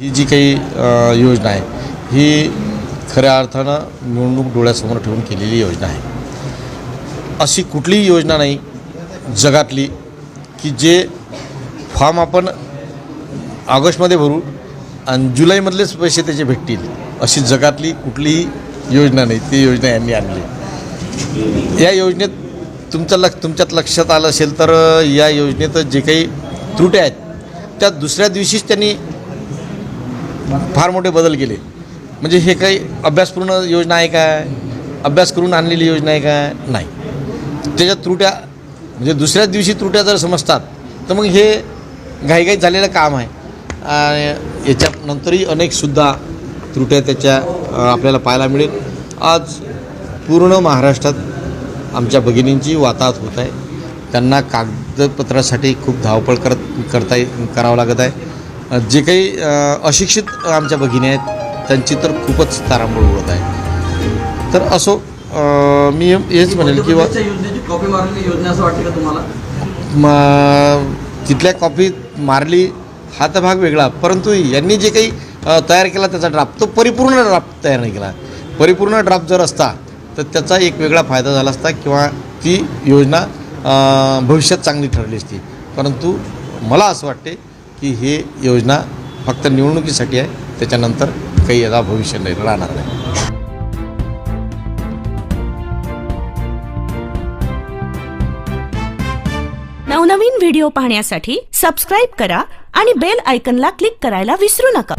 ही जी काही योजना आहे ही खऱ्या अर्थानं निवडणूक डोळ्यासमोर ठेवून केलेली योजना आहे. अशी कुठलीही योजना नाही जगातली की जे फॉर्म आपण ऑगस्टमध्ये भरू आणि जुलैमधलेच पैसे त्याचे भेटतील अशी जगातली कुठलीही योजना नाही. ती योजना यांनी आणली. या योजनेत तुमच्या लक्ष तुमच्यात लक्षात आलं असेल तर या योजनेत जे काही त्रुट्या आहेत त्या दुसऱ्या दिवशीच त्यांनी फार मोठे बदल केले. म्हणजे हे काही अभ्यासपूर्ण योजना आहे काय? अभ्यास करून आणलेली योजना आहे काय? नाही. त्याच्यात त्रुट्या म्हणजे दुसऱ्याच दिवशी त्रुट्या जर समजतात तर मग हे घाईघाईत झालेलं काम आहे. आणि याच्यानंतरही अनेकसुद्धा त्रुट्या त्याच्या आपल्याला पाहायला मिळेल. आज पूर्ण महाराष्ट्रात आमच्या भगिनींची वाताहत होत आहे. त्यांना कागदपत्रासाठी खूप धावपळ करत करता ये- करावं लागत आहे. जे काही अशिक्षित आमच्या भगिनी आहेत त्यांची तर खूपच तारांबळ उडत आहे. तर असो मी हेच म्हणेल की बा- मध्यप्रदेशच्या योजनेची कॉपी मारलेली योजना असं वाटतं का तुम्हाला? म तिथल्या कॉपी मारली हा तर भाग वेगळा परंतु यांनी जे काही तयार केला त्याचा ड्राफ्ट तो परिपूर्ण ड्राफ्ट तयार नाही केला. परिपूर्ण ड्राफ्ट जर असता तर त्याचा एक वेगळा फायदा झाला असता किंवा ती योजना भविष्यात चांगली ठरली असती. परंतु मला असं वाटते की हे योजना फक्त निवडणुकीसाठी आहे त्याच्यानंतर काही याचा भविष्य नाही राहणार नाही. नवनवीन व्हिडिओ पाहण्यासाठी सबस्क्राईब करा आणि बेल आयकनला क्लिक करायला विसरू नका.